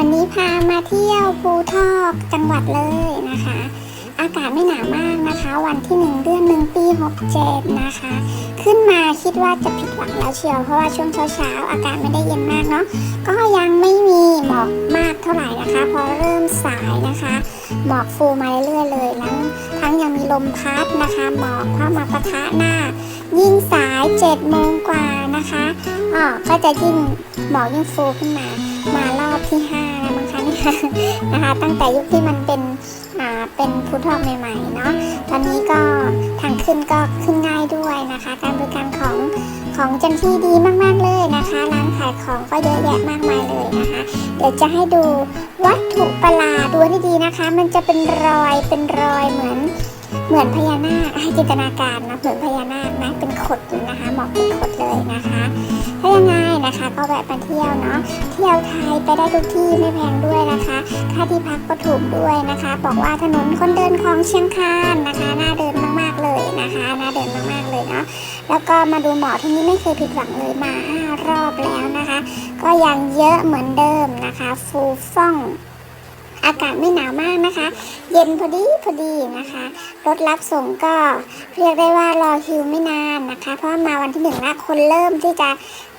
วันนี้พามาเที่ยวภูทอกจังหวัดเลยนะคะ อากาศไม่หนาวมากนะคะ วันที่หนึ่งเดือนหนึ่งปีหกเจ็ดนะคะ ขึ้นมาคิดว่าจะผิดหวังแล้วเชียวเพราะว่าช่วงเช้าๆอากาศไม่ได้เย็นมากเนาะก็ยังไม่มีหมอกมากเท่าไหร่นะคะ พอเริ่มสายนะคะ หมอกฟูมาเรื่อยๆเลยทั้งทั้งยังมีลมพัดนะคะ หมอกเข้ามาปะทะหน้า ยิ่งสาย7จ็ดโมงกว่า นะคะอ๋อก็จะยิ่งหมอกยิ่งฟูขึ้นมามารอบที่5แล้วมั้งคะเนี่ยนะคะ ตั้งแต่ยุคที่มันเป็นอ่าเป็นพุทธอกใหม่ๆเนาะตอนนี้ก็ทางขึ้นก็ขึ้นง่ายด้วยนะคะ การบริการของของเจ้าหน้าที่ดีมากๆเลยนะคะร้านขายของก็เยอะแยะมากมายเลยนะคะ เดี๋ยวจะให้ดูวัตถุประหลาดดูให้ดีนะคะ มันจะเป็นรอยเป็นรอยเหมือน เหมือนพญานาคให้จินตนาการนะเหมือนพญานาคนะเป็นขดนะคะหมอกเป็นขดเลยนะคะถ้ายังไงนะคะ ก็แวะมาเที่ยวเนาะเที่ยวไทยไปได้ทุกที่ไม่แพงด้วยนะคะค่าที่พักก็ถูกด้วยนะคะ บอกว่าถนนคนเดินของเชียงคานนะคะน่าเดินมากๆเลยนะคะน่าเดินมากๆเลยเนาะแล้วก็มาดูหมอที่นี่ไม่เคยผิดหวังเลยมาห้ารอบแล้วนะคะ ก็ยังเยอะเหมือนเดิมนะคะฟูฟ่อง อากาศไม่หนาวมากนะคะ เย็นพอดีพอดีนะคะ รถรับส่งก็เรียกได้ว่ารอคิวไม่นานนะคะ เพราะว่ามาวันที่หนึ่งแล้วคนเริ่มที่จะ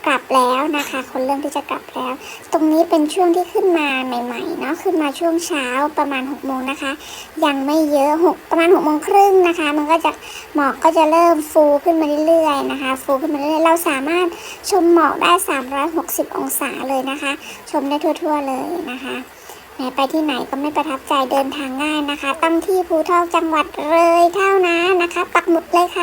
กลับแล้วนะคะ คนเริ่มที่จะกลับแล้ว ตรงนี้เป็นช่วงที่ขึ้นมาใหม่ๆเนาะขึ้นมาช่วงเช้าประมาณ6กโมงนะคะ ยังไม่เยอะหกประมาณ6กโมงครึ่งนะคะ มันก็จะหมอกก็จะเริ่มฟูขึ้นมาเรื่อยๆนะคะ ฟูขึ้นมาเรื่อยๆเราสามารถชมหมอกได้ 360 องศาเลยนะคะ ชมได้ทั่วๆเลยนะคะ ไปที่ไหนก็ไม่ประทับใจเดินทางง่ายนะคะ ต้องที่ภูทอกจังหวัดเลยเท่านั้นนะคะ ปักหมุดเลยค่ะ